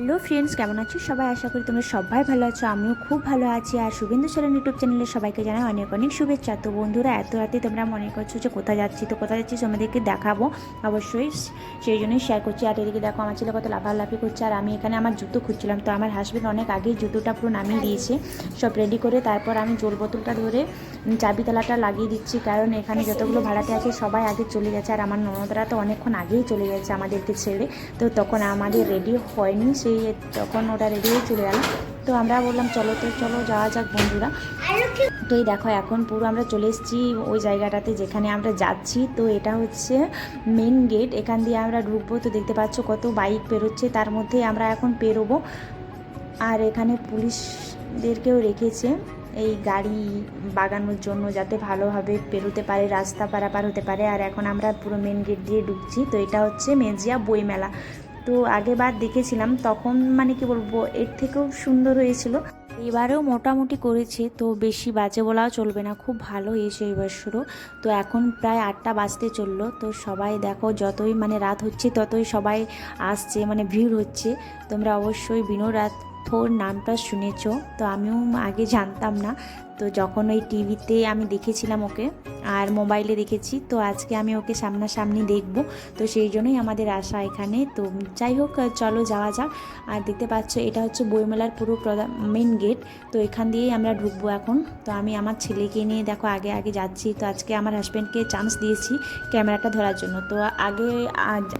Hello friends, কেমন আছো সবাই? আশা করি তোমরা সবাই ভালো আছো, আমিও খুব ভালো আছি। আর শুভেন্দু সোরেন ইউটিউব চ্যানেলে সবাইকে জানাই অনেক অনেক শুভেচ্ছা। তো বন্ধুরা, এত রাতে তোমরা মনে করছ যে কোথায় যাচ্ছি? তো কোথায় যাচ্ছি তোমাদেরকে দেখাবো। অবশ্যই সেই জন্যই শেয়ার করছি। আর এদিকে দেখো, আমার ছেলে কত লাফালাফি করছে। আর আমি এখানে আমার জুতো খুঁজছিলাম। তো আমার হাজব্যান্ড অনেক আগেই জুতোটা পুরো নামিয়ে দিয়েছে। সব রেডি করে তারপর আমি জল বোতলটা ধরে চাবি তালাটা লাগিয়ে দিচ্ছি। কারণ এখানে যতগুলো ভাড়াতে আছে, সবাই আগে চলে গেছে। আর আমার ননদরা তো অনেকক্ষণ আগেই চলে গেছে আমাদেরকে ছেড়ে। তো তখন আমাদের রেডি হয়নি। সেই তখন ওটা রেডি হয়ে চলে গেল, তো আমরা বললাম, চলো তো, চলো, যাওয়া যাক বন্ধুরা। তো এই দেখো, এখন পুরো আমরা চলে এসেছি ওই জায়গাটাতে যেখানে আমরা যাচ্ছি। তো এটা হচ্ছে মেন গেট এখান দিয়ে আমরা ঢুকবো। তো দেখতে পাচ্ছ কত বাইক পেরোচ্ছে তার মধ্যে আমরা এখন পেরোবো। আর এখানে পুলিশদেরকেও রেখেছে এই গাড়ি বাগানোর জন্য, যাতে ভালোভাবে পেরোতে পারে, রাস্তা পারাপার হতে পারে। আর এখন আমরা পুরো মেন গেট দিয়ে ঢুকছি। তো এটা হচ্ছে মেজিয়া বইমেলা। তো আগেবার দেখেছিলাম, তখন মানে কি বলব, এর থেকেও সুন্দর হয়েছিল। এবারেও মোটামুটি করেছে, তো বেশি বাজে বলাও চলবে না, খুব ভালো হয়েছে এই বছরও তো এখন প্রায় আটটা বাজতে চলল, তো সবাই দেখো যতই মানে রাত হচ্ছে, ততই সবাই আসছে মানে ভিড় হচ্ছে। তোমরা অবশ্যই বিনো রাথোর নামটা শুনেছো, তো আমিও আগে জানতাম না। তো যখন ওই টিভিতে আমি দেখেছিলাম ওকে আর মোবাইলে দেখেছি, তো আজকে আমি ওকে সামনাসামনি দেখব। তো সেই জন্যই আমাদের আশা এখানে। তো যাই হোক, চলো যাওয়া যাক। আর দেখতে পাচ্ছ, এটা হচ্ছে বইমেলার পুরো মেন গেট তো এখান দিয়েই আমরা ঢুকবো এখন। তো আমি আমার ছেলেকে নিয়ে দেখো, আগে আগে যাচ্ছি। তো আজকে আমার হাজব্যান্ডকে চান্স দিয়েছি ক্যামেরাটা ধরার জন্য। তো আগে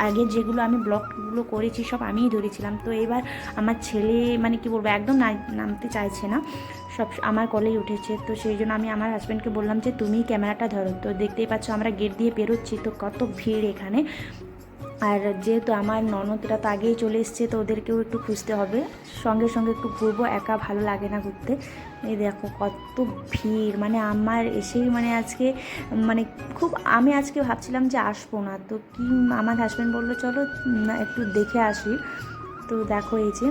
আগে যেগুলো আমি ব্লগগুলো করেছি, সব আমিই ধরেছিলাম। তো এবার আমার ছেলে মানে কি বলব, একদম নামতে চাইছে না। সব, আমার কলেই উঠেছে। তো সেই জন্য আমি আমার হাজব্যান্ডকে বললাম যে, তুমি ক্যামেরাটা ধরো। তো দেখতেই পাচ্ছ আমরা গেট দিয়ে বেরোচ্ছি, তো কত ভিড় এখানে। আর যেহেতু আমার ননদরা তো আগেই চলে এসছে, তো ওদেরকেও একটু খুঁজতে হবে। সঙ্গে সঙ্গে একটু ঘুরবো, একা ভালো লাগে না ঘুরতে। এই দেখো কত ভিড় মানে আমার এসেই মানে আজকে মানে খুব, আমি আজকে ভাবছিলাম যে আসব না। তো কি, আমার হাজব্যান্ড বলল, চলো একটু দেখে আসি। তো দেখো এই যে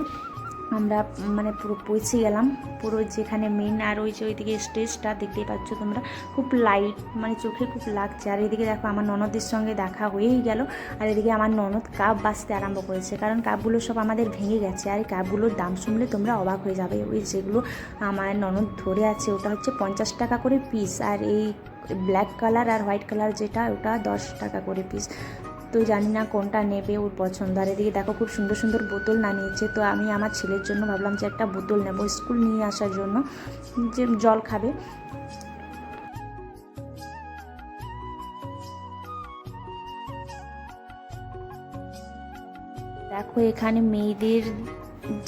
আমরা মানে পুরো পৌঁছে গেলাম। পুরো যেখানে মেন আর ওই যে ওইদিকে স্টেজটা দেখতেই পাচ্ছ তোমরা। খুব লাইট মানে চোখে খুব লাগছে। আর এদিকে দেখো আমার ননদের সঙ্গে দেখা হয়েই গেল। আর এদিকে আমার ননদ কাপ বাঁচতে আরম্ভ করেছে। কারণ কাপগুলো সব আমাদের ভেঙে গেছে। আর কাপগুলোর দাম শুনলে তোমরা অবাক হয়ে যাবে। ওই যেগুলো আমার ননদ ধরে আছে, ওটা হচ্ছে পঞ্চাশ টাকা করে পিস আর এই ব্ল্যাক কালার আর হোয়াইট কালার যেটা, ওটা দশ টাকা করে পিস তো জানি না কোনটা নেবে ওর পছন্দ। আর এদিকে দেখো খুব সুন্দর সুন্দর বোতল নামিয়েছে তো আমি আমার ছেলের জন্য ভাবলাম যে একটা বোতল নেব স্কুল নিয়ে আসার জন্য। যে জল খাবে। দেখো এখানে মেয়েদের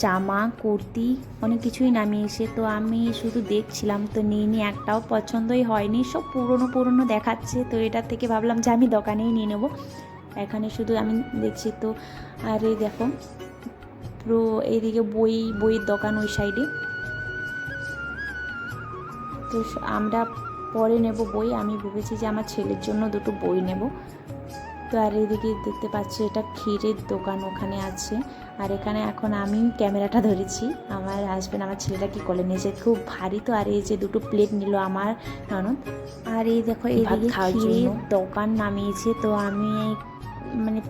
জামা, কুর্তি অনেক কিছুই নামিয়েছে। তো আমি শুধু দেখছিলাম, তো নিয়ে নিয়ে একটাও পছন্দই হয়নি। সব পুরনো পুরনো দেখাচ্ছে। তো এটার থেকে ভাবলাম যে আমি দোকানেই নিয়ে নেব। এখানে শুধু আমি দেখছি তো আর এই দেখো পুরো এইদিকে বই বইয়ের দোকান ওই সাইডে। তো আমরা পরে নেব বই আমি ভেবেছি যে আমার ছেলের জন্য দুটো বই নেব। তো আর এদিকে দেখতে পাচ্ছি এটা ক্ষীরের দোকান ওখানে আছে। আর এখানে এখন আমি ক্যামেরাটা ধরেছি আমার হাজব্যান্ড আমার ছেলেটা কি কোলে নিয়েছে খুব ভারী তো আর এই যে দুটো প্লেট নিল আমার ননদ। আর এই দেখো এইদিকে খাওয়ার ক্ষীরের দোকান নামিয়েছে তো আমি এই মানে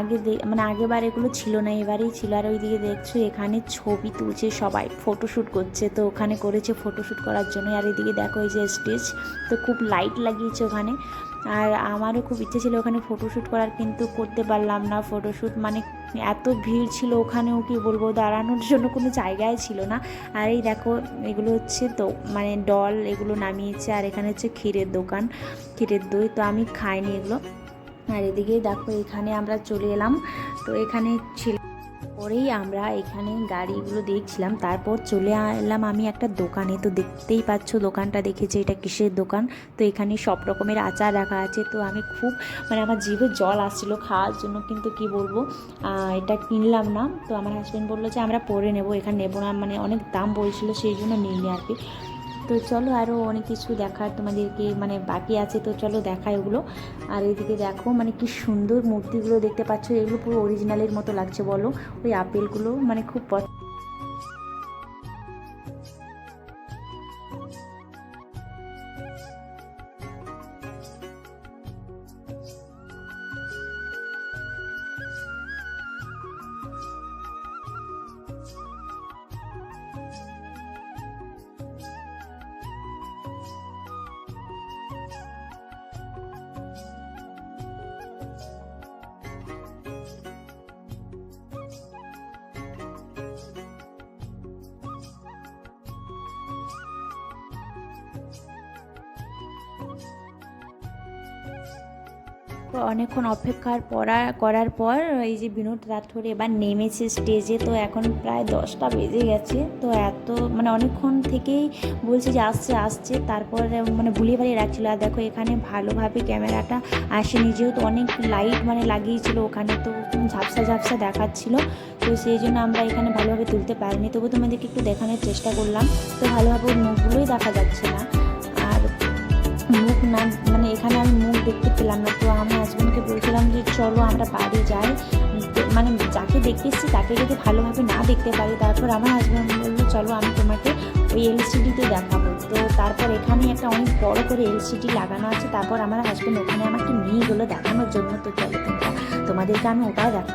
আগে মানে আগেবার এগুলো ছিল না, এবারেই ছিল। আর ওইদিকে দেখছ, এখানে ছবি তুলছে সবাই ফটোশ্যুট করছে। তো ওখানে করেছে ফটোশ্যুট করার জন্য আর এদিকে দেখো এই যে স্টেজ তো খুব লাইট লাগিয়েছে ওখানে। আর আমারও খুব ইচ্ছে ছিল ওখানে ফটোশ্যুট করার, কিন্তু করতে পারলাম না ফটোশ্যুট মানে এত ভিড় ছিল ওখানেও, কি বলব, দাঁড়ানোর জন্য কোনো জায়গায় ছিল না। আর এই দেখো, এগুলো হচ্ছে তো মানে ডল এগুলো নামিয়েছে। আর এখানে হচ্ছে ক্ষীরের দোকান, ক্ষীরের দই। তো আমি খাইনি এগুলো। আর এদিকে দেখো, এখানে আমরা চলে এলাম। তো এখানে ছিল পরেই আমরা এখানে গাড়িগুলো দেখছিলাম। তারপর চলে এলাম আমি একটা দোকানে। তো দেখতেই পাচ্ছ, দোকানটা দেখেছি এটা কিসের দোকান। তো এখানে সব রকমের আচার রাখা আছে। তো আমি খুব মানে আমার জিভে জল আসছিল খাওয়ার জন্য, কিন্তু কি বলব? এটা কিনলাম না। তো আমার হাজব্যান্ড বলল যে, আমরা পরে নেব। এখানে নেব না। মানে অনেক দাম বলছিল, সেই জন্য নিইনি আর কি। তো চলো আরও অনেক কিছু দেখার তোমাদেরকে মানে বাকি আছে, তো চলো দেখায় ওগুলো। আর এদিকে দেখো মানে কি সুন্দর মূর্তিগুলো দেখতে পাচ্ছ, এগুলো পুরো অরিজিনালের মতো লাগছে বলো, ওই আপেলগুলো মানে খুব পছ- অনেকক্ষণ অপেক্ষার পড়া, করার পর এই যে বিনোদ রাঠোর এবার নেমেছে স্টেজে তো এখন প্রায় দশটা বেজে গেছে। তো এত মানে অনেকক্ষণ থেকেই বলছে যে আসছে আসছে। তারপর মানে ভুলিয়ে বাড়িয়ে রাখছিলো। আর দেখো এখানে ভালোভাবে ক্যামেরাটা আসেনি যেহেতু অনেক লাইট মানে লাগিয়েছিল। ওখানে তো ঝাপসা ঝাপসা দেখাচ্ছিল। তো সেই জন্য আমরা এখানে ভালোভাবে তুলতে পারিনি। তবু তোমাদেরকে একটু দেখানোর চেষ্টা করলাম। তো ভালোভাবে মুখগুলোই দেখা যাচ্ছে না। মুখ না মানে এখানে আমি মুখ দেখতে পেলাম না। তো আমি হাজব্যান্ডকে বলছিলাম যে, চলো আমরা বাড়ি যাই। মানে যাকে দেখতে এসেছি, তাকে যদি ভালোভাবে না দেখতে পারি, তারপর আমার হাজব্যান্ড বলল, চলো আমি তোমাকে ওই এলসিডিতে দেখাবো। তো তারপর এখানে একটা অনেক বড় করে এলসিডি লাগানো আছে। তারপর আমার হাজব্যান্ড ওখানে আমাকে নিয়ে গেলো দেখানোর জন্য, তো চলো তোমাদেরকে আমি ওটাও দেখ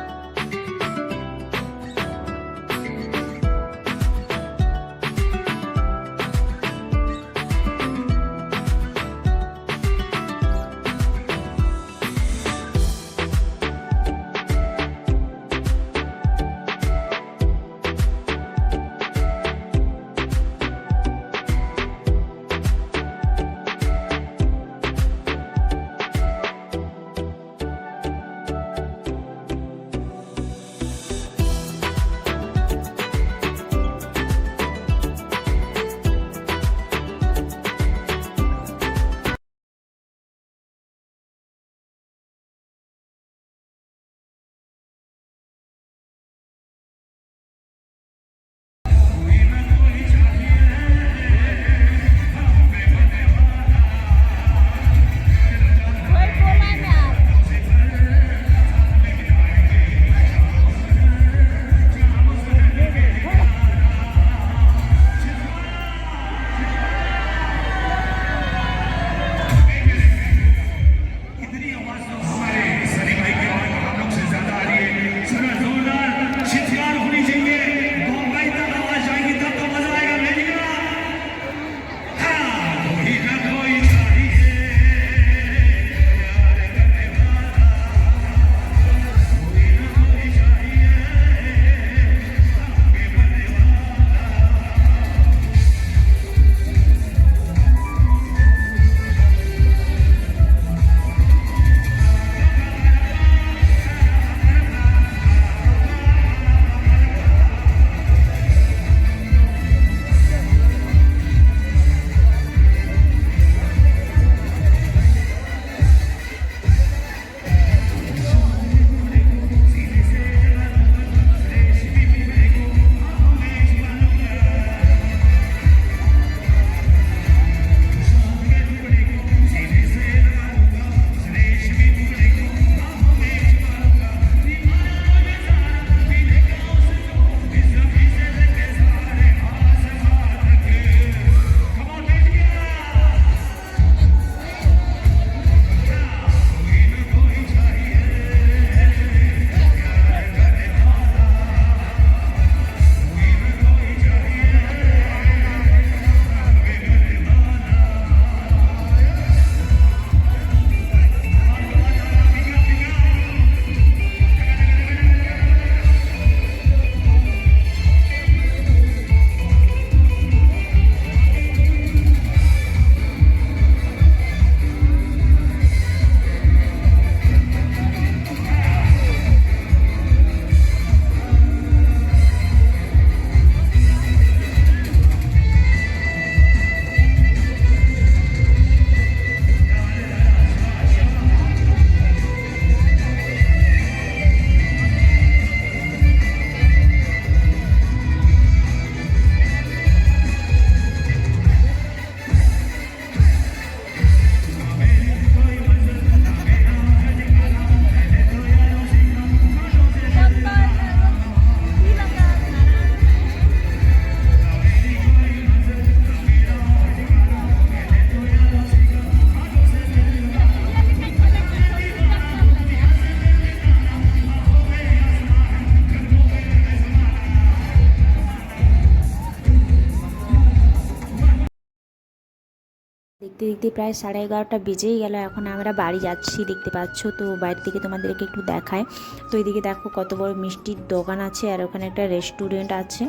দেখতে প্রায় সাড়ে এগারোটা বেজেই গেল। এখন আমরা বাড়ি যাচ্ছি, দেখতে পাচ্ছ তো। বাইরে থেকে তোমাদেরকে একটু দেখায়। তো এদিকে দেখো কত বড় মিষ্টির দোকান আছে আর ওখানে একটা রেস্টুরেন্ট আছে।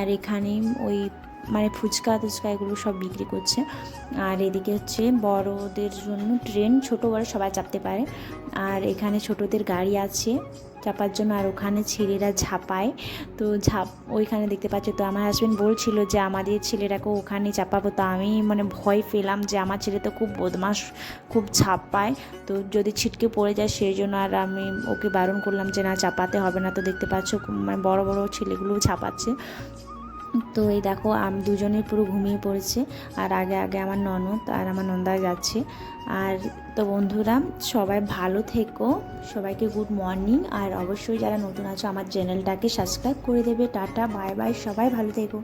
আর এখানে ওই মানে ফুচকা টুচকা এগুলো সব বিক্রি করছে। আর এদিকে হচ্ছে বড়দের জন্য ট্রেন, ছোট বড় সবাই চাপতে পারে। আর এখানে ছোটদের গাড়ি আছে। চাপার জন্য আর ওখানে ছেলেরা ঝাঁপায়। তো ঝাঁপ, ওইখানে দেখতে পাচ্ছি, তো আমার হাজব্যান্ড বলছিল যে আমাদের ছেলেটাকে ওখানে চাপাবো। তো আমি মানে ভয় পেলাম যে আমার ছেলে তো খুব বদমাস খুব ঝাঁপায়। তো যদি ছিটকে পড়ে যায় সেই জন্য আর আমি ওকে বারণ করলাম যে না, চাপাতে হবে না। তো দেখতে পাচ্ছ মানে বড় বড় ছেলেগুলো ঝাঁপাচ্ছে। তো এই দেখো, আম দুজনে পুরো ঘুমিয়ে পড়েছে। আর আগে আগে আমার ননদ আর আমার নন্দা যাচ্ছে। আর তো বন্ধুরা, সবাই ভালো থেকো। সবাইকে গুড মর্নিং। আর অবশ্যই যারা নতুন আছো, আমার চ্যানেলটাকে সাবস্ক্রাইব করে দেবে। টাটা, বাই বাই, সবাই ভালো থেকো।